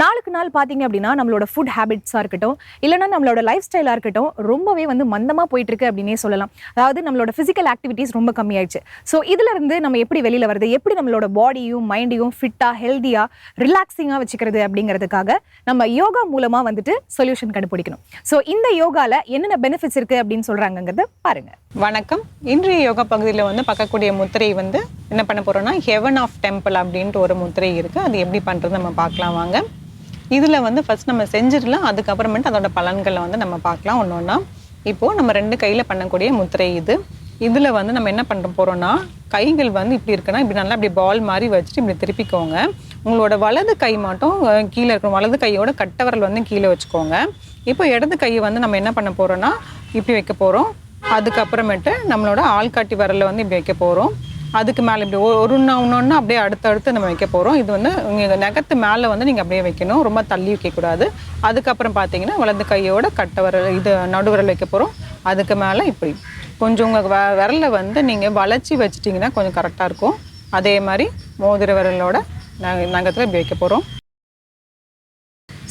நாளுக்கு நாள் பார்த்தீங்க அப்படின்னா நம்மளோட ஃபுட் ஹேபிட்ஸாக இருக்கட்டும் இல்லைன்னா நம்மளோட லைஃப் ஸ்டைலாக இருக்கட்டும் ரொம்பவே வந்து மந்தமாக போயிட்டுருக்கு அப்படின்னே சொல்லலாம். அதாவது நம்மளோட ஃபிசிக்கல் ஆக்டிவிட்டீஸ் ரொம்ப கம்மியாயிடுச்சு. ஸோ இதிலிருந்து நம்ம எப்படி வெளியில் வருது எப்படி நம்மளோட பாடியும் மைண்டையும் ஃபிட்டாக ஹெல்த்தியாக ரிலாக்ஸிங்காக வச்சுக்கிறது அப்படிங்கிறதுக்காக நம்ம யோகா மூலமாக வந்துட்டு சொல்யூஷன் கண்டுபிடிக்கணும். ஸோ இந்த யோகாவில் என்னென்ன பெனிஃபிட்ஸ் இருக்குது அப்படின்னு சொல்றாங்கங்கிறத பாருங்க. வணக்கம். இன்றைய யோகா பகுதியில் வந்து பார்க்கக்கூடிய முத்திரை வந்து என்ன பண்ண போகிறோன்னா ஹெவன் ஆஃப் டெம்பிள் அப்படின்ட்டு ஒரு முத்திரை இருக்குது அது எப்படி பண்ணுறது நம்ம பார்க்கலாம் வாங்க. இதில் வந்து ஃபர்ஸ்ட் நம்ம செஞ்சிடலாம். அதுக்கப்புறமேட்டு அதோட பலன்களை வந்து நம்ம பார்க்கலாம். ஒன்று ஒன்றா இப்போது நம்ம ரெண்டு கையில் பண்ணக்கூடிய முத்திரை இது. இதில் வந்து நம்ம என்ன பண்ண போகிறோம்னா கைகள் வந்து இப்படி இருக்குன்னா இப்படி நல்லா இப்படி பால் மாதிரி வச்சுட்டு இப்படி திருப்பிக்கோங்க. உங்களோட வலது கை மட்டும் கீழே இருக்கணும். வலது கையோட கட்டவரல் வந்து கீழே வச்சுக்கோங்க. இப்போ இடது கையை வந்து நம்ம என்ன பண்ண போகிறோம்னா இப்படி வைக்க போகிறோம் அதுக்கப்புறமேட்டு நம்மளோட ஆள்காட்டி வரலை வந்து இப்படி வைக்க போகிறோம் அதுக்கு மேலே இப்படி ஒரு ஒன்று ஒன்று அப்படியே அடுத்தடுத்து நம்ம வைக்க போகிறோம் இது வந்து உங்கள் நகத்து மேலே வந்து நீங்கள் அப்படியே வைக்கணும். ரொம்ப தள்ளி வைக்கக்கூடாது அதுக்கப்புறம் பார்த்தீங்கன்னா வலது கையோட கட்டை விரல் இது நடுவிரல் வைக்க போகிறோம் அதுக்கு மேலே இப்படி. கொஞ்சம் உங்கள் வ விரலை வந்து நீங்கள் வளைச்சி வச்சிட்டிங்கன்னா கொஞ்சம் கரெக்டாக இருக்கும். அதே மாதிரி மோதிர விரலோட நக நகத்தில் இப்படி வைக்க போகிறோம்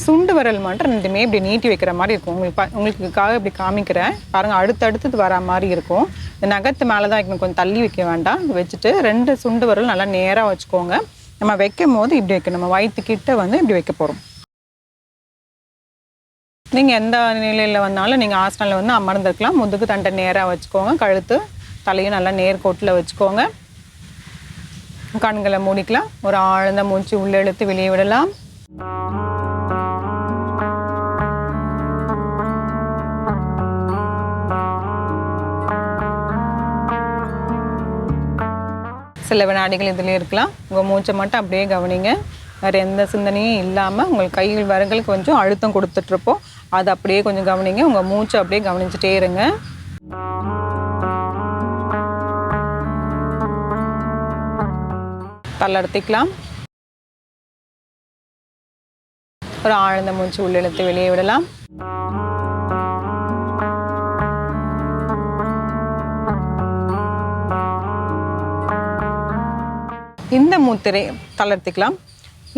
சுண்டு விரல் மட்டும் ரெண்டுமே இப்படி நீட்டி வைக்கிற மாதிரி இருக்கும். உங்களுக்கு உங்களுக்குக்காக உங்களுக்காக இப்படி காமிக்கிறேன். பாருங்கள் அடுத்தடுத்து வர மாதிரி இருக்கும். இந்த நகத்து மேலே தான் வைக்கணும். கொஞ்சம் தள்ளி வைக்க வேண்டாம். வச்சுட்டு ரெண்டு சுண்டு விரல் நல்லா நேராக வச்சுக்கோங்க. நம்ம வைக்கும் போது இப்படி வைக்கணும். நம்ம வயிற்றுக்கிட்ட வந்து இப்படி வைக்க போகிறோம் நீங்கள் எந்த நிலையில் வந்தாலும் நீங்கள் ஆசனில் வந்து அமர்ந்திருக்கலாம். முதுகு தண்டை நேராக வச்சுக்கோங்க. கழுத்து தலையும் நல்லா நேர்கோட்டில் வச்சுக்கோங்க. கண்களை மூடிக்கலாம். ஒரு ஆழ்ந்த மூச்சு உள்ளே இழுத்து வெளியே விடலாம். சில வினாடிகள் இதிலே இருக்கலாம். உங்கள் மூச்சை மட்டும் அப்படியே கவனிங்க. வேறு எந்த சிந்தனையும் இல்லாமல் உங்கள் கைகள் வரங்கள் கொஞ்சம் அழுத்தம் கொடுத்துட்ருப்போம். அதை அப்படியே கொஞ்சம் கவனிங்க. உங்கள் மூச்சை அப்படியே கவனிச்சுட்டே இருங்க. தள்ளடுத்திக்கலாம் ஒரு ஆழ்ந்த மூச்சு உள்ளிழுத்து வெளியே விடலாம். இந்த முத்திரை தளர்த்திக்கலாம்.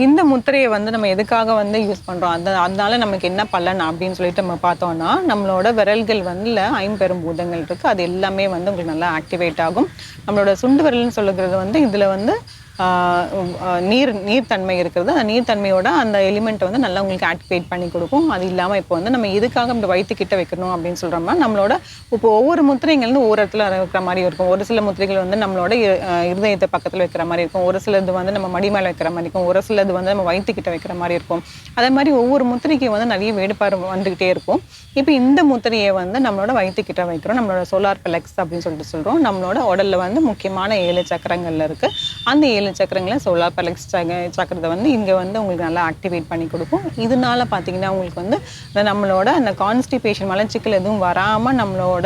இந்த முத்திரையை வந்து நம்ம எதுக்காக வந்து யூஸ் பண்ணுறோம் அந்த அதனால நமக்கு என்ன பலன் அப்படின்னு சொல்லிட்டு நம்ம பார்த்தோம்னா நம்மளோட விரல்கள் வந்து ஐம்பெரும் பூதங்கள் இருக்குது அது எல்லாமே வந்து உங்களுக்கு நல்லா ஆக்டிவேட் ஆகும். நம்மளோட சுண்டு விரல்னு சொல்லுறது வந்து இதில் வந்து நீர் நீர்த்தன்மை இருக்கிறது. அந்த நீர்த்தன்மையோட அந்த எலிமெண்ட்டை வந்து நல்லா உங்களுக்கு ஆக்டிவேட் பண்ணி கொடுக்கும். அது இல்லாமல் இப்போ வந்து நம்ம எதுக்காக இந்த வயிற்றுக்கிட்ட வைக்கணும் அப்படின்னு சொல்கிறோம்னா நம்மளோட இப்போ ஒவ்வொரு முத்திரைகள் வந்து இடத்துல இருக்கிற மாதிரி இருக்கும். ஒரு சில முத்திரைகள் வந்து நம்மளோட இருதயத்தை பக்கத்தில் வைக்கிற மாதிரி இருக்கும். ஒரு சிலது வந்து நம்ம மடி மேலே வைக்கிற மாதிரி இருக்கும். ஒரு சிலது வந்து நம்ம வயிற்றுக்கிட்ட வைக்கிற மாதிரி இருக்கும். அதே மாதிரி ஒவ்வொரு முத்திரைக்கு வந்து நிறைய வேடுபாடு வந்துக்கிட்டே இருக்கும். இப்போ இந்த முத்திரையை வந்து நம்மளோட வயிற்றுக்கிட்ட வைக்கிறோம். நம்மளோட சோலார் பிளக்ஸ் அப்படின்னு சொல்லிட்டு சொல்கிறோம் நம்மளோட உடலில் வந்து முக்கியமான ஏழு சக்கரங்களில் இருக்குது அந்த ஏழு சக்கரங்களை சோலார் பெலக்ஸ் சக்கரத்தை வந்து இங்கே வந்து உங்களுக்கு நல்லா ஆக்டிவேட் பண்ணி கொடுக்கும். இதனால பார்த்தீங்கன்னா உங்களுக்கு வந்து நம்மளோட அந்த கான்ஸ்டிபேஷன் மலச்சிக்கல் எதுவும் வராமல் நம்மளோட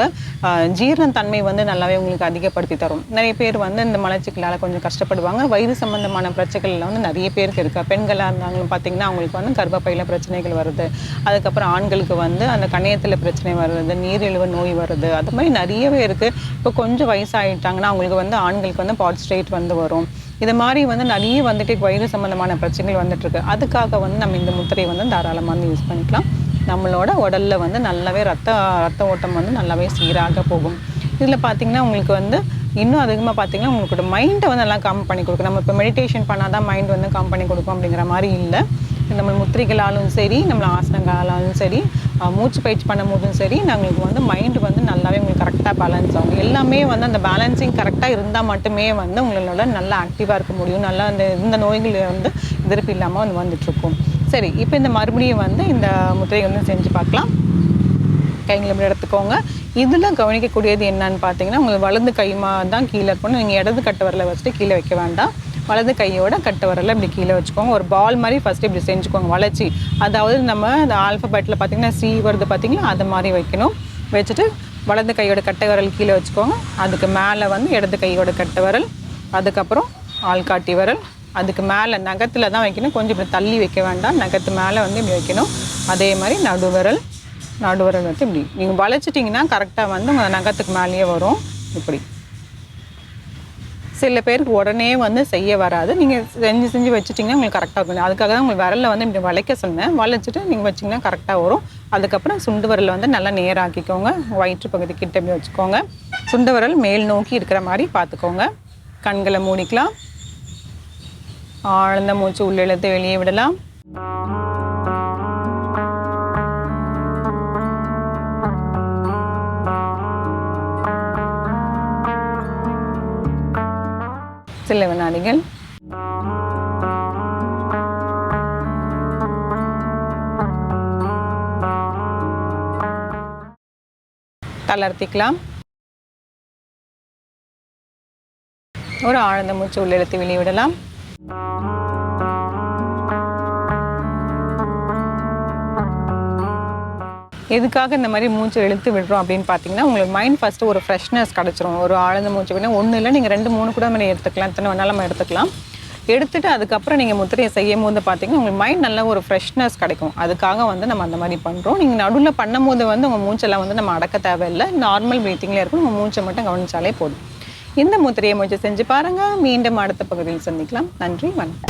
ஜீரணத்தன்மை வந்து நல்லாவே உங்களுக்கு அதிகப்படுத்தி தரும். நிறைய பேர் வந்து இந்த மலச்சிக்கலால் கொஞ்சம் கஷ்டப்படுவாங்க. வயிறு சம்பந்தமான பிரச்சனைகள் வந்து நிறைய பேருக்கு இருக்குது பெண்களாக இருந்தாங்களும் பார்த்தீங்கன்னா அவங்களுக்கு வந்து கர்ப்பப்பையில் பிரச்சனைகள் வருது. அதுக்கப்புறம் ஆண்களுக்கு வந்து அந்த கணையத்தில் பிரச்சனை வருது நீரிழிவு நோய் வருது. அது மாதிரி நிறையவே இருக்குது இப்போ கொஞ்சம் வயசாகிட்டாங்கன்னா அவங்களுக்கு வந்து ஆண்களுக்கு வந்து பாட் ஸ்ட்ரெயிட் வந்து வரும். இது மாதிரி வந்து நிறைய வந்துட்டு வயிறு சம்மந்தமான பிரச்சனைகள் வந்துட்டுருக்கு. அதுக்காக வந்து நம்ம இந்த முத்திரையை வந்து தாராளமாக வந்து யூஸ் பண்ணிக்கலாம். நம்மளோட உடலில் வந்து நல்லாவே ரத்த ரத்த ஓட்டம் வந்து நல்லாவே சீராக போகும். இதில் பார்த்தீங்கன்னா உங்களுக்கு வந்து இன்னும் அதிகமாக பார்த்தீங்கன்னா உங்களோட மைண்டை வந்து நல்லா காம் பண்ணி கொடுக்கும். நம்ம இப்போ மெடிடேஷன் பண்ணால் தான் மைண்ட் வந்து காம் பண்ணி கொடுக்கும் அப்படிங்கிற மாதிரி இல்லை. நம்ம முத்திரைகளாலும் சரி நம்ம ஆசனங்களாலும் சரி மூச்சு பயிற்சி பண்ணும்போதும் சரி நாங்களுக்கு வந்து மைண்டு வந்து நல்லாவே உங்களுக்கு கரெக்டாக பேலன்ஸ் ஆகும். எல்லாமே வந்து அந்த பேலன்சிங் கரெக்டாக இருந்தால் மட்டுமே வந்து உங்களோட நல்லா ஆக்டிவாக இருக்க முடியும். நல்லா அந்த இந்த நோய்கள் வந்து எதிர்ப்பு இல்லாமல் வந்து வந்துட்டுருக்கும். சரி இப்போ இந்த மறுபடியும் வந்து இந்த முத்திரை வந்து செஞ்சு பார்க்கலாம். கைங்களை இப்படி எடுத்துக்கோங்க. இதில் கவனிக்கக்கூடியது என்னன்னு பார்த்தீங்கன்னா உங்களுக்கு வலது கைமா தான் கீழே இருக்கணும். நீங்கள் இடது கட்டு வரல வச்சுட்டு கீழே வைக்க வேண்டாம். வலது கையோட கட்ட வரல இப்படி கீழே வச்சுக்கோங்க. ஒரு பால் மாதிரி ஃபஸ்ட்டு இப்படி செஞ்சுக்கோங்க. வளைச்சி. அதாவது நம்ம அந்த ஆல்ஃபபேட்டில் பார்த்தீங்கன்னா சி வருது பார்த்தீங்களா? அது மாதிரி வைக்கணும். வச்சுட்டு வலது கையோட கட்டை விரல் கீழே வச்சுக்கோங்க. அதுக்கு மேலே வந்து இடது கையோட கட்டை விரல் அதுக்கப்புறம் ஆள்காட்டி விரல் அதுக்கு மேலே நகத்தில் தான் வைக்கணும். கொஞ்சம் இப்படி தள்ளி வைக்க வேண்டாம். நகத்து மேலே வந்து இப்படி வைக்கணும். அதே மாதிரி நடுவிரல் நடுவிரல் வந்து இப்படி. நீங்கள் வளைச்சிட்டிங்கன்னா கரெக்டாக வந்து உங்கள் நகத்துக்கு மேலேயே வரும். இப்படி. சில பேருக்கு உடனே வந்து செய்ய வராது. நீங்கள் செஞ்சு செஞ்சு வச்சுட்டிங்கன்னா உங்களுக்கு கரெக்டாக இருக்கும் அதுக்காக தான் உங்களுக்கு விரலில் வந்து இப்படி வளைக்க சொன்னேன். வளைச்சிட்டு நீங்கள் வச்சிங்கன்னா கரெக்டாக வரும். அதுக்கப்புறம் சுண்டு விரலை வந்து நல்லா நேராக்கிக்கோங்க. வயிற்று பகுதி கிட்ட வச்சுக்கோங்க. சுண்டு விரல் மேல் நோக்கி இருக்கிற மாதிரி பார்த்துக்கோங்க. கண்களை மூடிக்கலாம். ஆழ்ந்த மூச்சு உள்ளிழுத்து வெளியே விடலாம். சில வினாடிகள் தளர்த்திக்கலாம். ஒரு ஆழ்ந்த மூச்சு உள்ளெழுத்து வெளியிடலாம். எதுக்காக இந்த மாதிரி மூச்சு இழுத்து விடுறோம் அப்படின்னு பார்த்தீங்கன்னா உங்களுக்கு மைண்ட் ஃபஸ்ட்டு ஒரு ஃப்ரெஷ்னஸ் கிடச்சிரும். ஒரு ஆழ்ந்த மூச்சு விட ஒன்றும் இல்லை நீங்கள் ரெண்டு மூணு கூட மாதிரி எடுத்துக்கலாம். எத்தனை வேணாலும் நம்ம எடுத்துக்கலாம். எடுத்துட்டு அதுக்கப்புறம் நீங்கள் முத்திரையை செய்யும் போது பார்த்தீங்கன்னா உங்களுக்கு மைண்ட் நல்ல ஒரு ஃப்ரெஷ்னஸ் கிடைக்கும். அதுக்காக வந்து நம்ம அந்த மாதிரி பண்ணுறோம் நீங்கள் நடுவில் பண்ணும்போது வந்து உங்கள் மூச்செல்லாம் வந்து நம்ம அடக்க தேவையில்லை. நார்மல் ப்ரீத்திங்கில் இருக்கும் உங்கள் மூச்சை மட்டும் கவனிச்சாலே போதும். இந்த முத்திரையை முயற்சி செஞ்சு பாருங்கள் மீண்டும் அடுத்த பகுதியில் சந்திக்கலாம். நன்றி வணக்கம்.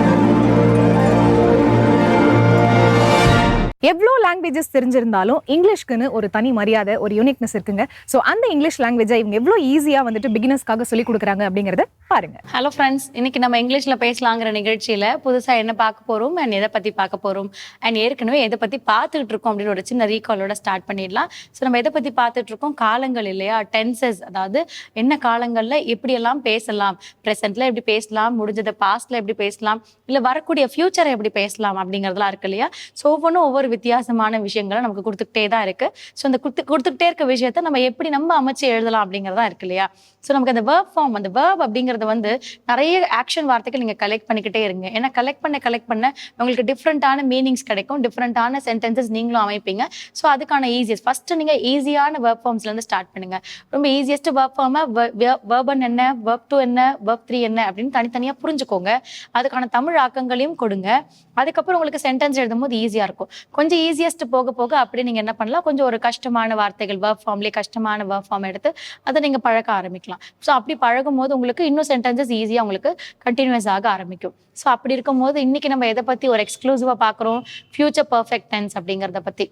எவ்வளோ லாங்குவேஜஸ் தெரிஞ்சிருந்தாலும் இங்கிலீஷ்க்குன்னு ஒரு தனி மரியாதை ஒரு யூனிக்னஸ் இருக்குங்க. ஸோ அந்த இங்கிலீஷ் லாங்குவேஜை இவங்க எவ்வளோ ஈஸியாக வந்துட்டு பிகினர்ஸ்க்காக சொல்லி கொடுக்குறாங்க அப்படிங்கறத பாருங்க. ஹலோ ஃப்ரெண்ட்ஸ் இன்னைக்கு நம்ம இங்கிலீஷில் பேசலாங்கிற நிகழ்ச்சியில் புதுசாக என்ன பார்க்க போகிறோம் அண்ட் எதை பற்றி பார்க்க போகிறோம் அண்ட் ஏற்கனவே எதை பற்றி பார்த்துட்டு இருக்கோம் அப்படின்னு ஒரு சின்ன ரீகாலோட ஸ்டார்ட் பண்ணிடலாம். ஸோ நம்ம எதை பற்றி பார்த்துட்டு இருக்கோம்? காலங்கள் இல்லையா? டென்சஸ் அதாவது என்ன காலங்களில் எப்படியெல்லாம் பேசலாம்? ப்ரெசென்ட்ல எப்படி பேசலாம்? முடிஞ்சதை பாஸ்ட்ல எப்படி பேசலாம்? இல்லை வரக்கூடிய ஃபியூச்சரை எப்படி பேசலாம்? அப்படிங்கிறதெல்லாம் இருக்கு இல்லையா? ஸோ ஒவ்வொன்றும் ஒவ்வொரு வித்தியாசமான விஷயங்களை நமக்கு கொடுத்துக்கிட்டே தான் இருக்கு. ஸோ அந்த கொடுத்து கொடுத்துக்கிட்டே இருக்க விஷயத்த நம்ம எப்படி நம்ம அமைச்சு எழுதலாம் அப்படிங்கிறதா இருக்கு இல்லையா? ஸோ நமக்கு அந்த வேர்ப் ஃபார்ம் அந்த வேர்ப் அப்படிங்கிறது வந்து நிறைய ஆக்ஷன் வார்த்தைகள் நீங்கள் கலெக்ட் பண்ணிக்கிட்டே இருங்க. ஏன்னா கலெக்ட் பண்ண கலெக்ட் பண்ண உங்களுக்கு டிஃப்ரெண்ட்டான மீனிங்ஸ் கிடைக்கும். டிஃப்ரெண்ட்டான சென்டென்சஸ் நீங்களும் அமைப்பீங்க. ஸோ அதுக்கான ஈஸியஸ்ட் ஃபர்ஸ்ட் நீங்கள் ஈஸியான வேர்ப் ஃபார்ம்ஸ்லேருந்து ஸ்டார்ட் பண்ணுங்க. ரொம்ப ஈஸியஸ்ட் வேர்ப் ஃபார்மை வேர்பன் என்ன வேர்ப் டூ என்ன வேர்ப் த்ரீ என்ன அப்படின்னு தனித்தனியாக புரிஞ்சுக்கோங்க. அதுக்கான தமிழ் ஆக்கங்களையும் கொடுங்க. அதுக்கப்புறம் உங்களுக்கு சென்டென்ஸ் எழுதும் போது ஈஸியாக இருக்கும். கொஞ்சம் ஈஸியஸ்ட் போக போக அப்படி நீங்கள் என்ன பண்ணலாம்? கொஞ்சம் ஒரு கஷ்டமான வார்த்தைகள் ஒர்க் ஃபார்ம்லேயே கஷ்டமான வேர்ப் ஃபார்ம் எடுத்து அதை நீங்கள் பழக்க ஆரம்பிக்கலாம். ஸோ அப்படி பழகும் போது உங்களுக்கு இன்னும் சென்டென்சஸ் ஈஸியாக உங்களுக்கு கண்டினியூஸ் ஆக ஆரம்பிக்கும். ஸோ அப்படி இருக்கும்போது இன்னைக்கு நம்ம எதை பற்றி ஒரு எக்ஸ்க்ளூசிவாக பார்க்குறோம்? ஃபியூச்சர் பர்ஃபெக்ட் டென்ஸ் அப்படிங்கிறத பற்றி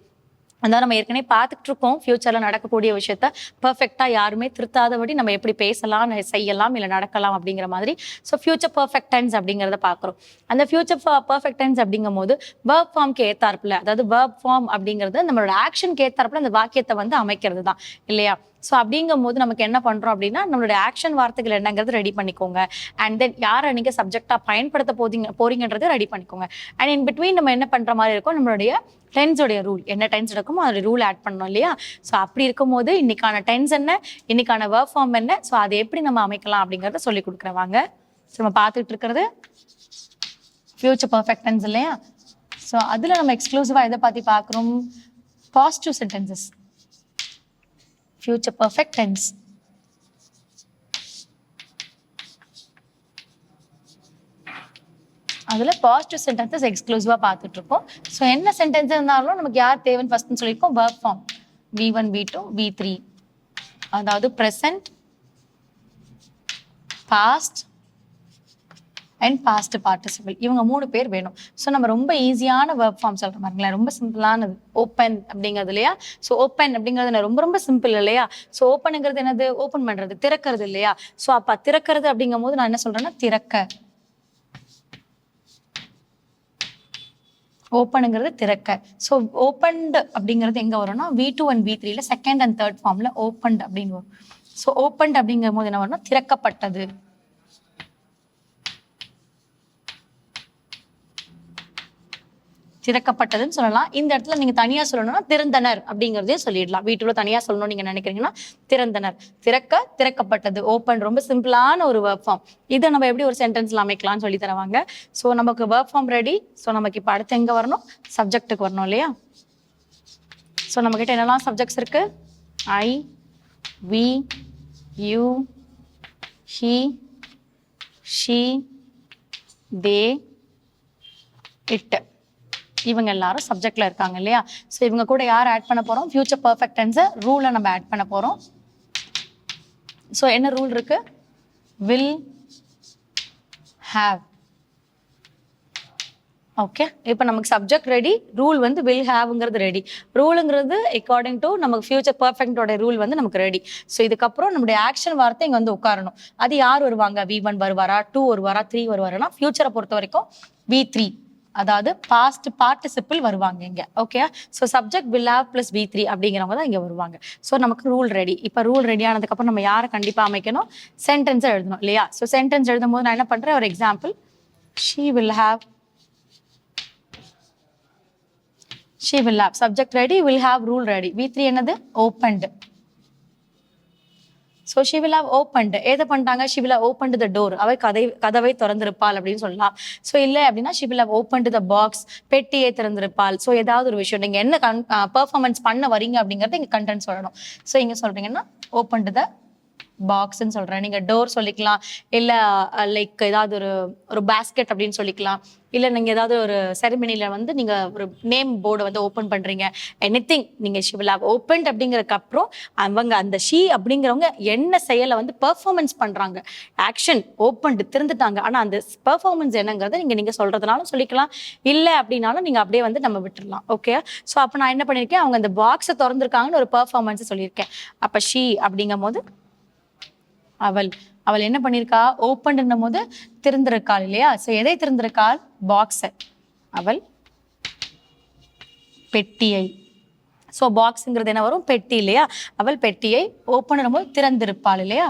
அதான் நம்ம ஏற்கனவே பார்த்துட்டு இருக்கோம் ஃபியூச்சரில் நடக்கக்கூடிய விஷயத்த பர்ஃபெக்டாக யாருமே திருத்தாதபடி நம்ம எப்படி பேசலாம் செய்யலாம் இல்லை நடக்கலாம் அப்படிங்கிற மாதிரி. ஸோ ஃபியூச்சர் பர்ஃபெக்ட் டைம்ஸ் அப்படிங்கிறத பார்க்குறோம். அந்த ஃபியூச்சர் பர்ஃபெக்ட் டைம்ஸ் அப்படிங்கும் போது வேர்ப் ஃபார்ம்க்கு ஏத்தார்ப்புல அதாவது வேர்ப் ஃபார்ம் அப்படிங்கிறது நம்மளோட ஆக்ஷனுக்கு ஏத்தார்ப்புல அந்த வாக்கியத்தை வந்து அமைக்கிறது தான் இல்லையா? ஸோ அப்படிங்கும் போது நமக்கு என்ன பண்ணுறோம் அப்படின்னா நம்மளுடைய ஆக்ஷன் வார்த்தைகள் என்னங்கிறது ரெடி பண்ணிக்கோங்க. அண்ட் தென் யாரை நீங்கள் சப்ஜெக்டாக பயன்படுத்த போதிங்க போறீங்கன்றது ரெடி பண்ணிக்கோங்க. அண்ட் இன் பிட்வீன் நம்ம என்ன பண்ணுற மாதிரி இருக்கும் நம்மளுடைய டென்ஸோடைய ரூல் என்ன டென்ஸ் இருக்குமோ அதோட ரூல் ஆட் பண்ணணும் இல்லையா? ஸோ அப்படி இருக்கும்போது இன்னைக்கான டென்ஸ் என்ன இன்னைக்கான ஒர்க் ஃபார்ம் என்ன ஸோ அதை எப்படி நம்ம அமைக்கலாம் அப்படிங்கிறத சொல்லி கொடுக்குறவாங்க ஸோ நம்ம பார்த்துட்டு இருக்கிறது ஃபியூச்சர் பர்ஃபெக்ட் டென்ஸ் இல்லையா? ஸோ அதில் நம்ம எக்ஸ்க்ளூசிவாக எதை பற்றி பார்க்குறோம்? Positive sentences future perfect tense. அதில் பாசிட்டிவ் சென்டென்சஸ் எக்ஸ்க்ளூசிவாக பார்த்துட்டு இருக்கோம் ஸோ என்ன சென்டென்ஸ் இருந்தாலும் நமக்கு யார் தேவைன்னு ஃபஸ்ட்னு சொல்லியிருக்கோம். Verb form V one V two V three அதாவது present past and past participle இவங்க மூணு பேர் வேணும். ஸோ நம்ம ரொம்ப ஈஸியான ஒர்க் ஃபார்ம் சொல்கிற மாதிரிங்களா ரொம்ப சிம்பிளானது ஓப்பன் அப்படிங்கிறது இல்லையா? ஸோ ஓப்பன் அப்படிங்கிறது என்ன? ரொம்ப ரொம்ப சிம்பிள் இல்லையா? ஸோ ஓப்பனுங்கிறது என்னது? ஓப்பன் பண்ணுறது திறக்கிறது இல்லையா? ஸோ அப்போ திறக்கிறது அப்படிங்கும் போது நான் என்ன சொல்கிறேன்னா திறக்க. ஓப்பனுங்கிறது திறக்க. ஸோ ஓப்பன்டு அப்படிங்கிறது எங்கே வரும்னா வி டூ அண்ட் வி த்ரீல செகண்ட் அண்ட் தேர்ட் ஃபார்மில் ஓப்பன்ட் அப்படின்னு வரும். ஸோ ஓப்பன்ட் அப்படிங்கும் போது என்ன வரும்னா திறக்கப்பட்டது. திறக்கப்பட்டதுன்னு சொல்லலாம். இந்த இடத்துல நீங்க தனியா சொல்லணும்னா திறந்தனர் அப்படிங்கறதையும் சொல்லிடலாம். வீட்டுல தனியா சொல்லணும்னு நீங்க நினைக்கிறீங்கன்னா திறந்தனர். திறக்க திறக்கப்பட்டது. ஓப்பன் ரொம்ப சிம்பிளான ஒரு ஒர்க் ஃபார்ம் இதை நம்ம எப்படி ஒரு சென்டென்ஸ்ல அமைக்கலாம்னு சொல்லி தருவாங்க. ஸோ நமக்கு ஒர்க் ஃபார்ம் ரெடி ஸோ நமக்கு இப்போ அடுத்து எங்க வரணும்? சப்ஜெக்ட்டுக்கு வரணும் இல்லையா? ஸோ நம்மக்கிட்ட என்னெல்லாம் சப்ஜெக்ட்ஸ் இருக்கு? I we you he she they it இவங்க எல்லாரும் சப்ஜெக்ட்ல இருக்காங்க இல்லையா? ஸோ இவங்க கூட யார் ஆட் பண்ண போறோம்? ஃபியூச்சர் பர்ஃபெக்ட் டென்ஸை ரூலை நம்ம ஆட் பண்ண போறோம். ஸோ என்ன ரூல் இருக்கு? வில் ஹாவ் ஓகே இப்போ நமக்கு சப்ஜெக்ட் ரெடி ரூல் வந்து வில் ஹாவ்ங்கிறது ரெடி ரூலுங்கிறது அக்கார்டிங் டு நமக்கு ஃபியூச்சர் பர்ஃபெக்டோட ரூல் வந்து நமக்கு ரெடி ஸோ இதுக்கப்புறம் நம்மளுடைய ஆக்ஷன் வார்த்தை இங்கே வந்து உட்காரணும். அது யார் வருவாங்க? வி ஒன் வருவாரா? டூ வருவாரா? த்ரீ வருவாரா ஃபியூச்சரை பொறுத்த வரைக்கும் வி த்ரீ அதாவது பாஸ்ட் பார்ட்டிசிபிள் வருவாங்க இங்க. Okay so subject will have plus V three அப்படிங்கிறவங்க தான் இங்க வருவாங்க. ஸோ நமக்கு ரூல் ரெடி இப்போ ரூல் ரெடி ஆனதுக்கப்புறம் நம்ம யாரை கண்டிப்பா அமைக்கணும்? சென்டென்ஸை எழுதணும் இல்லையா? ஸோ சென்டென்ஸ் எழுதும் போது நான் என்ன பண்றேன்? ஒரு example she will have she will have subject ready will have rule ready V three என்னது? Opened so she will have opened. எதை பண்ணிட்டாங்க? ஷிவிலா will த டோர் அவை கதை கதவை திறந்திருப்பாள் அப்படின்னு சொல்லலாம். ஸோ இல்லை அப்படின்னா she will the box the box பெட்டியை திறந்திருப்பாள். ஸோ ஏதாவது ஒரு விஷயம். நீங்கள் என்ன கன் பர்ஃபார்மன்ஸ் பண்ண வரீங்க அப்படிங்கிறத இங்கே கண்டென்ட் சொல்லணும். ஸோ இங்கே சொல்றீங்கன்னா ஓப்பன் த பாக்ஸ்ன்னு சொல்கிறேன் நீங்கள் டோர் சொல்லிக்கலாம். இல்லை லைக் ஏதாவது ஒரு ஒரு பேஸ்கெட் அப்படின்னு சொல்லிக்கலாம். இல்லை நீங்கள் ஏதாவது ஒரு செரிமனியில் வந்து நீங்கள் ஒரு நேம் போர்டை வந்து ஓப்பன் பண்ணுறீங்க எனி திங் நீங்கள் ஷி வில் ஹவ் ஓப்பன் அப்புறம் அவங்க அந்த ஷீ அப்படிங்கிறவங்க என்ன செயலை வந்து பெர்ஃபார்மன்ஸ் பண்ணுறாங்க ஆக்ஷன் ஓப்பன் திறந்துட்டாங்க. ஆனால் அந்த பெர்ஃபார்மன்ஸ் என்னங்கிறத நீங்கள் நீங்கள் சொல்கிறதுனாலும் சொல்லிக்கலாம். இல்லை அப்படின்னாலும் நீங்கள் அப்படியே வந்து நம்ம விட்டுடலாம் ஓகே ஸோ அப்போ நான் என்ன பண்ணியிருக்கேன் அவங்க அந்த பாக்ஸை திறந்துருக்காங்கன்னு ஒரு பெர்ஃபார்மன்ஸ் சொல்லியிருக்கேன். அப்போ ஷீ அப்படிங்கும் போது அவள் அவள் என்ன பண்ணியிருக்கா ஓப்பன் போது திறந்திருக்காள் இல்லையா? ஸோ எதை திறந்திருக்காள்? பாக்ஸை அவள் பெட்டியை. ஸோ பாக்ஸுங்கிறது என்ன வரும்? பெட்டி இல்லையா? அவள் பெட்டியை ஓப்பன் பண்ணும்போது திறந்திருப்பாள் இல்லையா?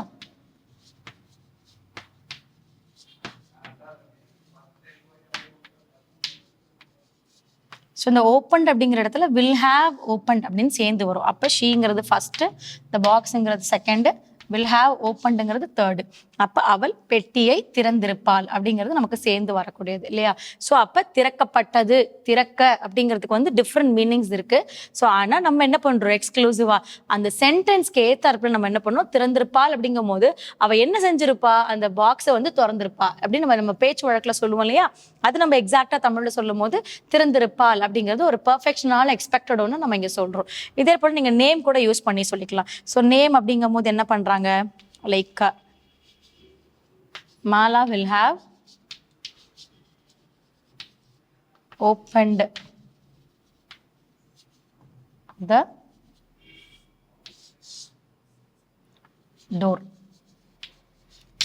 ஸோ இந்த ஓப்பன் அப்படிங்கிற இடத்துல வில் ஹாவ் ஓப்பன் அப்படின்னு சேர்ந்து வரும். அப்போ ஷீங்கிறது ஃபஸ்ட்டு இந்த பாக்ஸுங்கிறது செகண்டு வில் ஹாவ் ஓப்பன்டுங்கிறது தேர்டு அப்போ அவள் பெட்டியை திறந்திருப்பாள் அப்படிங்கிறது நமக்கு சேர்ந்து வரக்கூடியது இல்லையா? ஸோ அப்போ திறக்கப்பட்டது திறக்க அப்படிங்கிறதுக்கு வந்து டிஃப்ரெண்ட் மீனிங்ஸ் இருக்குது ஸோ ஆனால் நம்ம என்ன பண்ணுறோம் எக்ஸ்க்ளூசிவாக அந்த சென்டென்ஸ்க்கு ஏத்தாப்புல நம்ம என்ன பண்ணோம்? திறந்திருப்பாள் அப்படிங்கும் போது அவள் என்ன செஞ்சிருப்பா? அந்த பாக்ஸை வந்து திறந்திருப்பா அப்படின்னு நம்ம நம்ம பேச்சு வழக்கில் சொல்லுவோம் இல்லையா? அது நம்ம எக்ஸாக்டாக தமிழில் சொல்லும் போது திறந்திருப்பாள் அப்படிங்கிறது ஒரு பர்ஃபெக்ஷனால எக்ஸ்பெக்டட் ஒன்று நம்ம இங்கே சொல்கிறோம் இதே போல் நீங்கள் நேம் கூட யூஸ் பண்ணி சொல்லிக்கலாம். ஸோ நேம் அப்படிங்கும் போது என்ன பண்றாங்க like Mala will have opened the door.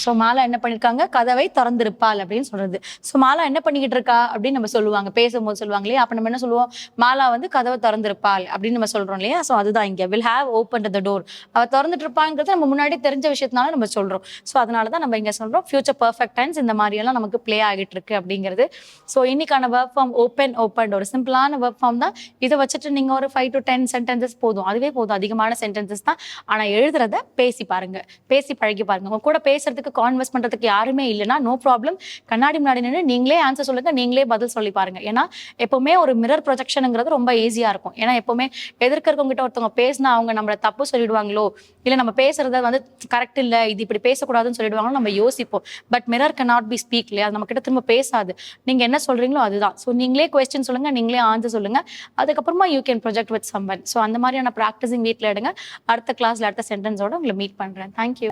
So Mala என்ன பண்ணிருக்காங்க? கதவை திறந்திருப்பாள் அப்படின்னு சொல்றது. ஸோ மாலா என்ன பண்ணிக்கிட்டு இருக்கா? அப்படின்னு நம்ம சொல்லுவாங்க. பேசும்போது சொல்லுவாங்க இல்லையா? அப்போ நம்ம என்ன சொல்லுவோம்? மாலா வந்து கதவை திறந்திருப்பாள் அப்படின்னு நம்ம சொல்றோம் இல்லையா? ஸோ அதுதான் இங்கே. Will have open the door அவ திறந்துட்டு இருப்பாங்கிறது நம்ம முன்னாடி தெரிஞ்ச விஷயத்தினால நம்ம சொல்றோம். ஸோ அதனால தான் நம்ம இங்க சொல்றோம். ஃபியூச்சர் பர்ஃபெக்ட் டைம்ஸ் இந்த மாதிரி எல்லாம் நமக்கு ப்ளே ஆகிட்டு இருக்கு அப்படிங்கிறது. ஸோ இன்னைக்கான ஒர்க் ஃபார்ம் ஓப்பன் ஓப்பன் ஒரு சிம்பிளான ஒர்க் ஃபார்ம் தான். இதை வச்சுட்டு நீங்க ஒரு ஃபைவ் டு டென் சென்டென்சஸ் போதும். அதுவே போதும். அதிகமான சென்டென்சஸ் தான். ஆனா எழுதுறத பேசி பாருங்க. பேசி பழகி பாருங்க. உங்க கூட பேசுறதுக்கு கான்வெர்ஸ் பண்றதுக்கு யாருமே இல்லைன்னா நோ ப்ராப்ளம் கண்ணாடி முன்னாடி நின்று நீங்களே ஆன்சர் சொல்லுங்க நீங்களே பதில் சொல்லி பாருங்க. ஏன்னா எப்பவுமே ஒரு மிரர் ப்ரொஜெக்ஷனுங்கிறது ரொம்ப ஈஸியா இருக்கும். ஏன்னா எப்பவுமே எதிர்க்க இருக்கவங்க கிட்ட ஒருத்தவங்க பேசினா அவங்க நம்மளை தப்பு சொல்லிடுவாங்களோ இல்லை நம்ம பேசுறத வந்து கரெக்ட் இல்லை இது இப்படி பேசக்கூடாதுன்னு சொல்லிடுவாங்களோ நம்ம யோசிப்போம். But mirror cannot be speak இல்லையா? அது நம்ம கிட்ட திரும்ப பேசாது. நீங்க என்ன சொல்றீங்களோ அதுதான். ஸோ நீங்களே கொஸ்டின் சொல்லுங்க நீங்களே ஆன்சர் சொல்லுங்க. அதுக்கப்புறமா you can project with someone so அந்த மாதிரியான ப்ராக்டிஸிங் வீட்டில் எடுங்க. அடுத்த கிளாஸ்ல அடுத்த சென்டென்ஸோட உங்களை மீட் பண்றேன். தேங்க்யூ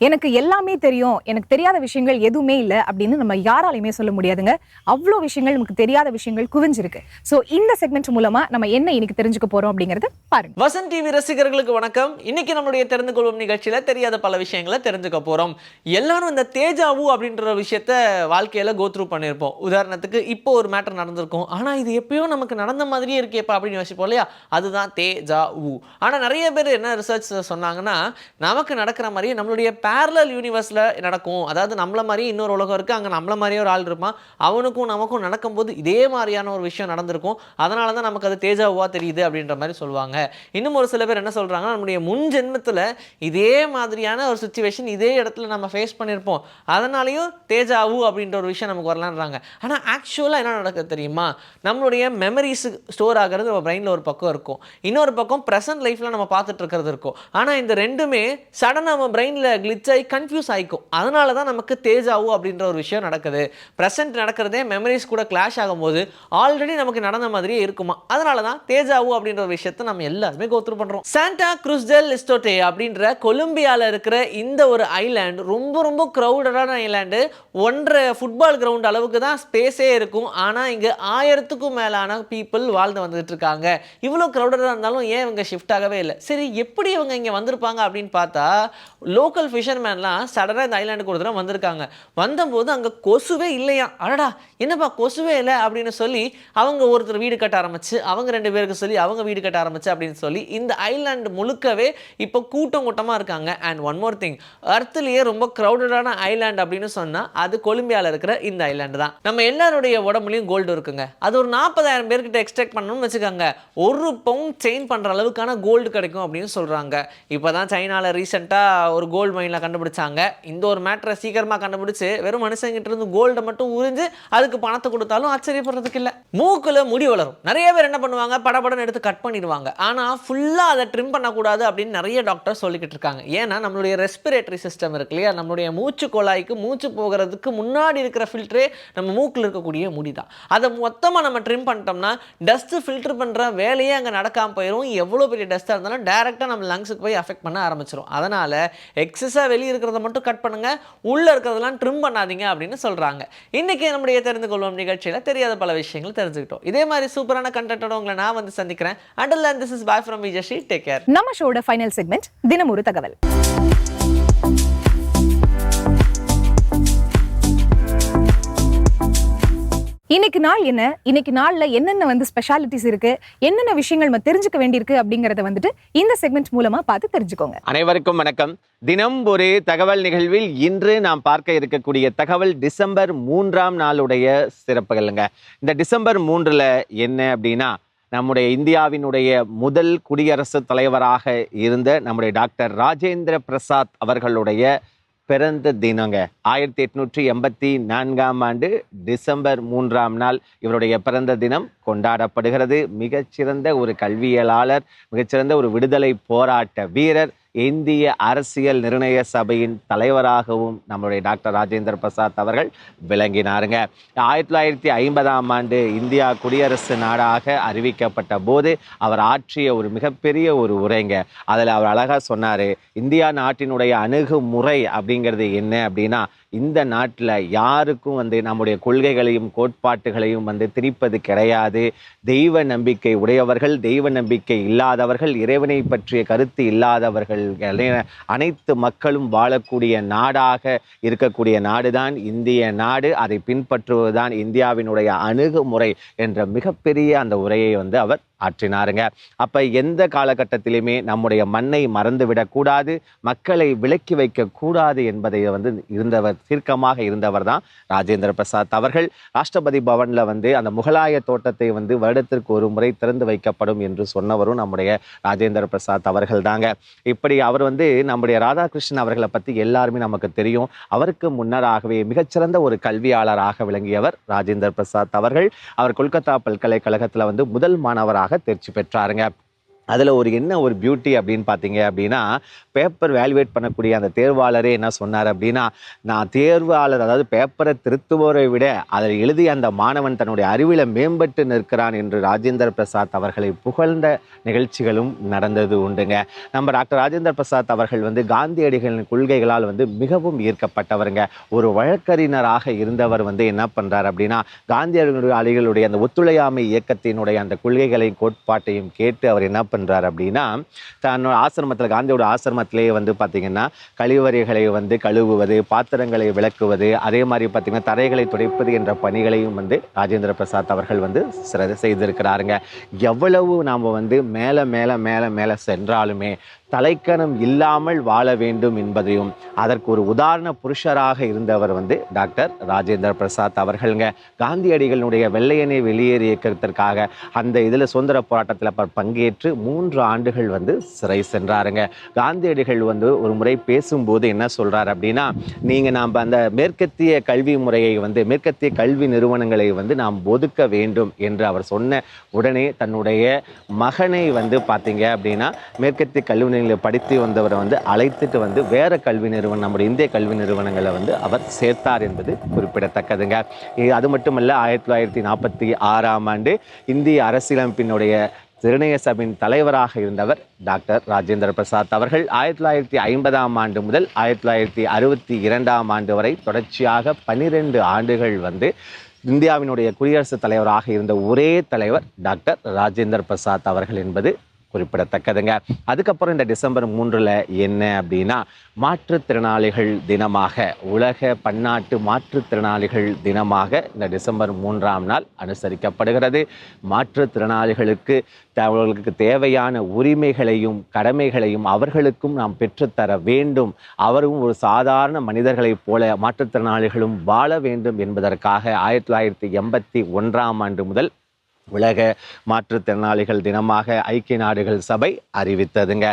எனக்கு எல்லாமே தெரியும். எனக்கு தெரியாத விஷயங்கள் எதுவுமே இல்லை அப்படின்னு நம்ம யாராலையுமே சொல்ல முடியாதுங்க. அவ்வளோ விஷயங்கள் நமக்கு தெரியாத விஷயங்கள் குவிஞ்சிருக்கு. ஸோ இந்த செக்மெண்ட் மூலமா நம்ம என்ன இன்னைக்கு தெரிஞ்சுக்க போறோம் அப்படிங்கறத பாருங்க. வசந்த் டிவி ரசிகர்களுக்கு வணக்கம். இன்னைக்கு நம்மளுடைய தெரிந்து கொள்வோம் நிகழ்ச்சியில தெரியாத பல விஷயங்களை தெரிஞ்சுக்க போறோம். எல்லாரும் இந்த தேஜாவு அப்படின்ற ஒரு விஷயத்த வாழ்க்கையில கோத்ரூ பண்ணியிருப்போம் உதாரணத்துக்கு இப்போ ஒரு மேட்டர் நடந்திருக்கும். ஆனா இது எப்பயோ நமக்கு நடந்த மாதிரியே இருக்கேப்பா அப்படின்னு யோசிப்போம் இல்லையா? அதுதான் தேஜா ஊ ஆனா நிறைய பேர் என்ன ரிசர்ச் சொன்னாங்கன்னா நமக்கு நடக்கிற மாதிரியே நம்மளுடைய பேரலல் யூனிவர்ஸில் நடக்கும். அதாவது நம்மள மாதிரி இன்னொரு உலகம் இருக்குது அங்கே நம்மள மாதிரியே ஒரு ஆள் இருப்பான். அவனுக்கும் நமக்கும் நடக்கும்போது இதே மாதிரியான ஒரு விஷயம் நடந்திருக்கும். அதனால தான் நமக்கு அது தேஜாவாக தெரியுது அப்படின்ற மாதிரி சொல்லுவாங்க. இன்னும் ஒரு சில பேர் என்ன சொல்கிறாங்கன்னா நம்முடைய முன் ஜென்மத்தில் இதே மாதிரியான ஒரு சுச்சுவேஷன் இதே இடத்துல நம்ம ஃபேஸ் பண்ணியிருப்போம் அதனாலையும் தேஜாவு அப்படின்ற ஒரு விஷயம் நமக்கு வரலான்றாங்க. ஆனால் ஆக்சுவலாக என்ன நடக்குது தெரியுமா? நம்மளுடைய மெமரிஸு ஸ்டோர் ஆகிறது நம்ம பிரெயினில் ஒரு பக்கம் இருக்கும். இன்னொரு பக்கம் ப்ரெசன்ட் லைஃப்பில் நம்ம பார்த்துட்டு இருக்கிறது இருக்கும். ஆனால் இந்த ரெண்டுமே சடனாக நம்ம பிரெயினில் கிளிச் ஆகி கன்ஃபியூஸ் ஆகிக்கும் அதனால தான் நமக்கு தேஜாவு அப்படின்ற ஒரு விஷயம் நடக்குது. ப்ரெசென்ட் நடக்கிறதே மெமரிஸ் கூட கிளாஷ் ஆகும்போது ஆல்ரெடி நமக்கு நடந்த மாதிரியே இருக்குமா? அதனால தான் தேஜாவு அப்படின்ற ஒரு விஷயத்தை நம்ம எல்லாருமே கோத்ரூ பண்ணுறோம் சாண்டா குருஸ்டெல் லிஸ்டோட்டே அப்படின்ற கொலம்பியாவில் இருக்கிற இந்த ஒரு ஐலாண்ட் ரொம்ப ரொம்ப க்ரௌடடான ஐலாண்டு ஒன்றரை ஃபுட்பால் கிரவுண்ட் அளவுக்கு தான் ஸ்பேஸே இருக்கும். ஆனால் இங்கே ஆயிரத்துக்கும் மேலான பீப்புள் வாழ்ந்து வந்துட்டு இருக்காங்க. இவ்வளோ க்ரௌடடாக இருந்தாலும் ஏன் இவங்க ஷிஃப்ட் ஆகவே இல்லை? சரி எப்படி இவங்க இங்கே வந்திருப்பாங்க அப்படின்னு பார்த்தா லோக்கல் ஃபிஷர்மேன்லாம் சடனாக இந்த ஐலாண்டுக்கு ஒரு தடவை வந்திருக்காங்க. வந்தபோது அங்கே கொசுவே இல்லையா அடடா என்னப்பா கொசுவே இல்லை அப்படின்னு சொல்லி அவங்க ஒருத்தர் வீடு கட்ட ஆரம்பிச்சு அவங்க ரெண்டு பேருக்கு சொல்லி அவங்க வீடு கட்ட ஆரம்பிச்சு அப்படின்னு சொல்லி இந்த ஐலாண்டு முழுக்கவே இப்போ கூட்டம் கூட்டமாக இருக்காங்க. அண்ட் ஒன் மோர் திங் அர்த்துலேயே ரொம்ப க்ரௌடடான ஐலாண்டு அப்படின்னு சொன்னால் அது கொலம்பியாவில் இருக்கிற இந்த ஐலாண்டு தான். நம்ம எல்லாருடைய உடம்புலையும் கோல்டு இருக்குங்க. அது ஒரு நாற்பதாயிரம் பேர்கிட்ட எக்ஸ்ட்ராக்ட் பண்ணணும்னு வச்சுக்கோங்க. ஒரு பவுண்ட் செயின் பண்ணுற அளவுக்கான கோல்டு கிடைக்கும் அப்படின்னு சொல்கிறாங்க இப்போ தான் சைனாவில் ரீசெண்டாக ஒரு கோல்டு ஆன்லைனில் கண்டுபிடிச்சாங்க. இந்த ஒரு மேட்டரை சீக்கிரமாக கண்டுபிடிச்சு வெறும் மனுஷங்கிட்ட இருந்து கோல்டை மட்டும் உறிஞ்சு அதுக்கு பணத்தை கொடுத்தாலும் ஆச்சரியப்படுறதுக்கு இல்லை. மூக்கில் முடி வளரும். நிறைய பேர் என்ன பண்ணுவாங்க? படபடன்னு எடுத்து கட் பண்ணிடுவாங்க. ஆனால் ஃபுல்லாக அதை ட்ரிம் பண்ணக்கூடாது அப்படின்னு நிறைய டாக்டர் சொல்லிக்கிட்டு இருக்காங்க. ஏன்னா நம்மளுடைய ரெஸ்பிரேட்டரி சிஸ்டம் இருக்கு இல்லையா? நம்மளுடைய மூச்சு குழாய்க்கு மூச்சு போகிறதுக்கு முன்னாடி இருக்கிற ஃபில்டரே நம்ம மூக்கில் இருக்கக்கூடிய முடி தான் அதை மொத்தமாக நம்ம ட்ரிம் பண்ணிட்டோம்னா டஸ்ட்டு ஃபில்டர் பண்ணுற வேலையே அங்கே நடக்காமல் போயிடும் எவ்வளோ பெரிய டஸ்ட்டாக இருந்தாலும் டேரெக்டாக நம்ம லங்ஸுக்கு போய் அஃபெக்ட் பண்ண ஆரம்பிச்சிடும் அதனால் ஃபுல்லாக வெளியே இருக்கிறத மட்டும் கட் பண்ணுங்க. உள்ளே இருக்கிறதெல்லாம் ட்ரிம் பண்ணாதீங்க அப்படின்னு சொல்கிறாங்க இன்றைக்கி நம்முடைய தெரிந்து கொள்வோம் நிகழ்ச்சியில் தெரியாத பல விஷயங்கள் தெரிஞ்சுக்கிட்டோம். இதே மாதிரி சூப்பரான கண்டென்ட்டோட உங்களை நான் வந்து சந்திக்கிறேன். Until and this is bye from Vijayashree take care நம்ம ஷோட ஃபைனல் செக்மெண்ட் தினமொரு தகவல். இன்னைக்கு நாள் என்ன? இன்னைக்கு நாளில் என்னென்ன வந்து ஸ்பெஷாலிட்டிஸ் இருக்கு? என்னென்ன விஷயங்கள் நம்ம தெரிஞ்சுக்க வேண்டியிருக்கு அப்படிங்கறத வந்துட்டு இந்த செக்மெண்ட் மூலமா பார்த்து தெரிஞ்சுக்கோங்க. அனைவருக்கும் வணக்கம். தினம் ஒரு தகவல் நிகழ்வில் இன்று நாம் பார்க்க இருக்கக்கூடிய தகவல் டிசம்பர் மூன்றாம் நாளுடைய சிறப்புகளுங்க. இந்த டிசம்பர் மூன்றுல என்ன அப்படின்னா நம்முடைய இந்தியாவினுடைய முதல் குடியரசுத் தலைவராக இருந்த நம்முடைய டாக்டர் ராஜேந்திர பிரசாத் அவர்களுடைய பிறந்த தினங்க. ஆயிரத்தி எட்நூற்றி எண்பத்தி நான்காம் ஆண்டு டிசம்பர் மூன்றாம் நாள் இவருடைய பிறந்த தினம் கொண்டாடப்படுகிறது. மிகச்சிறந்த ஒரு கல்வியலாளர் மிகச்சிறந்த ஒரு விடுதலை போராட்ட வீரர் இந்திய அரசியல் நிர்ணய சபையின் தலைவராகவும் நம்மளுடைய டாக்டர் ராஜேந்திர பிரசாத் அவர்கள் விளங்கினாருங்க. ஆயிரத்தி தொள்ளாயிரத்தி ஐம்பதாம் ஆண்டு இந்தியா குடியரசு நாடாக அறிவிக்கப்பட்ட போது அவர் ஆற்றிய ஒரு மிகப்பெரிய ஒரு உரைங்க. அதில் அவர் அழகாக சொன்னார் இந்தியா நாட்டினுடைய அணுகுமுறை அப்படிங்கிறது என்ன அப்படின்னா இந்த நாட்டில் யாருக்கும் வந்து நம்முடைய கொள்கைகளையும் கோட்பாட்டுகளையும் வந்து திரிப்பது கிடையாது. தெய்வ நம்பிக்கை உடையவர்கள் தெய்வ நம்பிக்கை இல்லாதவர்கள் இறைவனை பற்றிய கருத்து இல்லாதவர்கள் அனைத்து மக்களும் வாழக்கூடிய நாடாக இருக்கக்கூடிய நாடுதான் இந்திய நாடு. அதை பின்பற்றுவதுதான் இந்தியாவினுடைய அணுகுமுறை என்ற மிகப்பெரிய அந்த உரையை வந்து அவர் ஆற்றினாருங்க. அப்ப எந்த காலகட்டத்திலுமே நம்முடைய மண்ணை மறந்து விடக்கூடாது மக்களை விலக்கி வைக்க கூடாது என்பதை வந்து இருந்தவர் தீர்க்கமாக இருந்தவர் தான் ராஜேந்திர பிரசாத் அவர்கள். ராஷ்டிரபதி பவன்ல வந்து அந்த முகலாய தோட்டத்தை வந்து வருடத்திற்கு ஒரு முறை திறந்து வைக்கப்படும் என்று சொன்னவரும் நம்முடைய ராஜேந்திர பிரசாத் அவர்கள் தாங்க. இப்படி அவர் வந்து நம்முடைய ராதாகிருஷ்ணன் அவர்களை பத்தி எல்லாருமே நமக்கு தெரியும். அவருக்கு முன்னராகவே மிகச்சிறந்த ஒரு கல்வியாளராக விளங்கியவர் ராஜேந்திர பிரசாத் அவர்கள். அவர் கொல்கத்தா பல்கலைக்கழகத்தில் வந்து முதல் மாணவராக தேர்ச்சி பெற்றாருங்க. அதில் ஒரு என்ன ஒரு பியூட்டி அப்படின்னு பார்த்தீங்க அப்படின்னா பேப்பர் வேல்யூவேட் பண்ணக்கூடிய அந்த தேர்வாளரே என்ன சொன்னார் அப்படின்னா நான் தேர்வாளர் அதாவது பேப்பரை திருத்துவோரை விட அதில் எழுதிய அந்த மாணவன் தன்னுடைய அறிவில் மேம்பட்டு நிற்கிறான் என்று ராஜேந்திர பிரசாத் அவர்களை புகழ்ந்த நிகழ்ச்சிகளும் நடந்தது உண்டுங்க. நம்ம டாக்டர் ராஜேந்திர பிரசாத் அவர்கள் வந்து காந்தியடிகளின் கொள்கைகளால் வந்து மிகவும் ஈர்க்கப்பட்டவருங்க. ஒரு வழக்கறிஞராக இருந்தவர் வந்து என்ன பண்ணுறார் அப்படின்னா காந்தியடிகளுடைய அலிகளுடைய அந்த ஒத்துழையாமை இயக்கத்தினுடைய அந்த கொள்கைகளையும் கோட்பாட்டையும் கேட்டு அவர் என்ன பண்ணுறார் அப்படின்னா தன்னோட ஆசிரமத்தில் காந்தியோட ஆசிரமத்திலேயே வந்து பார்த்தீங்கன்னா கழிவறைகளை வந்து கழுவுவது பாத்திரங்களை விளக்குவது அதே மாதிரி பார்த்தீங்கன்னா தரைகளை துடைப்பது என்ற பணிகளையும் வந்து ராஜேந்திர பிரசாத் அவர்கள் வந்து சிற செய்திருக்கிறாருங்க. எவ்வளவு நாம் வந்து மேலே மேலே மேலே மேலே சென்றாலுமே தலைக்கணம் இல்லாமல் வாழ வேண்டும் என்பதையும் அதற்கு ஒரு உதாரண புருஷராக இருந்தவர் வந்து டாக்டர் ராஜேந்திர பிரசாத் அவர்களுங்க. காந்தியடிகளுடைய வெள்ளையனை வெளியேறு இயக்கத்திற்காக அந்த இதில் சுதந்திர போராட்டத்தில் பங்கேற்று மூன்று ஆண்டுகள் வந்து சிறை சென்றாருங்க. காந்தியடிகள் வந்து ஒரு முறை பேசும்போது என்ன சொல்கிறார் அப்படின்னா நீங்கள் நாம் அந்த மேற்கத்திய கல்வி முறையை வந்து மேற்கத்திய கல்வி நிறுவனங்களை வந்து நாம் ஒதுக்க வேண்டும் என்று அவர் சொன்ன உடனே தன்னுடைய மகனை வந்து பார்த்தீங்க அப்படின்னா மேற்கத்திய கல்வி நிறுவனங்களில் படித்து வந்தவரை வந்து அழைத்துட்டு வந்து வேறு கல்வி நிறுவனம் நம்முடைய இந்திய கல்வி நிறுவனங்களை வந்து அவர் சேர்த்தார் என்பது குறிப்பிடத்தக்கதுங்க. அது மட்டுமல்ல ஆயிரத்தி தொள்ளாயிரத்தி நாற்பத்தி ஆறாம் ஆண்டு இந்திய அரசியலமைப்பினுடைய திருநய சபையின் தலைவராக இருந்தவர் டாக்டர் ராஜேந்திர பிரசாத் அவர்கள் ஆயிரத்தி தொள்ளாயிரத்தி ஐம்பதாம் ஆண்டு முதல் ஆயிரத்தி தொள்ளாயிரத்தி அறுபத்தி இரண்டாம் ஆண்டு வரை தொடர்ச்சியாக பன்னிரெண்டு ஆண்டுகள் வந்து இந்தியாவினுடைய குடியரசுத் தலைவராக இருந்த ஒரே தலைவர் டாக்டர் ராஜேந்திர பிரசாத் அவர்கள் என்பது குறிப்பிடத்தக்கதுங்க. அதுக்கப்புறம் இந்த டிசம்பர் மூன்றில் என்ன அப்படின்னா மாற்றுத்திறனாளிகள் தினமாக உலக பன்னாட்டு மாற்றுத்திறனாளிகள் தினமாக இந்த டிசம்பர் மூன்றாம் நாள் அனுசரிக்கப்படுகிறது. மாற்றுத்திறனாளிகளுக்கு அவர்களுக்கு தேவையான உரிமைகளையும் கடமைகளையும் அவர்களுக்கும் நாம் பெற்றுத்தர வேண்டும். அவரும் ஒரு சாதாரண மனிதர்களைப் போல மாற்றுத்திறனாளிகளும் வாழ வேண்டும் என்பதற்காக ஆயிரத்தி தொள்ளாயிரத்தி எண்பத்தி ஒன்றாம் ஆண்டு முதல் உலக மாற்றுத்திறனாளிகள் தினமாக ஐக்கிய நாடுகள் சபை அறிவித்ததுங்க.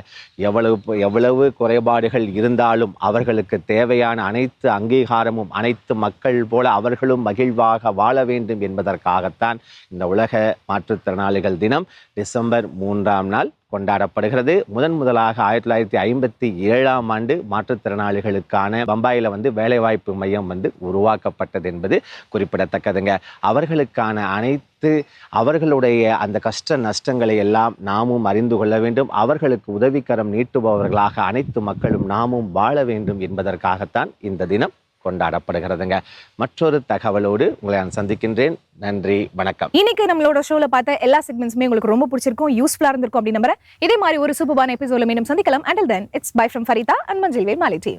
எவ்வளவு எவ்வளவு குறைபாடுகள் இருந்தாலும் அவர்களுக்கு தேவையான அனைத்து அங்கீகாரமும் அனைத்து மக்கள் போல அவர்களும் மகிழ்வாக வாழ வேண்டும் என்பதற்காகத்தான் இந்த உலக மாற்றுத்திறனாளிகள் தினம் டிசம்பர் மூன்றாம் நாள் கொண்டாடப்படுகிறது. முதன் முதலாக ஆயிரத்தி தொள்ளாயிரத்தி ஐம்பத்தி ஏழாம் ஆண்டு மாற்றுத்திறனாளிகளுக்கான பம்பாயில் வந்து வேலைவாய்ப்பு மையம் வந்து உருவாக்கப்பட்டது என்பது குறிப்பிடத்தக்கதுங்க. அவர்களுக்கான அனைத்து அவர்களுடைய அந்த கஷ்ட நஷ்டங்களை எல்லாம் நாமும் அறிந்து கொள்ள வேண்டும். அவர்களுக்கு உதவிக்கரம் நீட்டுபவர்களாக அனைத்து மக்களும் நாமும் வாழ வேண்டும் என்பதற்காகத்தான் இந்த தினம் கொண்டாடப்படுகிறதுங்க. மற்றொரு தகவலோடு உங்களை நான் சந்திக்கின்றேன். நன்றி வணக்கம். இன்னைக்கு நம்மளோட ஷோல பார்த்த எல்லா செக்மெண்ட்ஸுமே உங்களுக்கு ரொம்ப பிடிச்சிருக்கும் யூஸ்ஃபுல்லா இருந்திருக்கும் அப்படின்னு நம்புறேன் இதே மாதிரி ஒரு சூப்பரான எபிசோட மீண்டும் சந்திக்கலாம். Until then it's bye from Farida and மஞ்சள் வே மாலிட்டி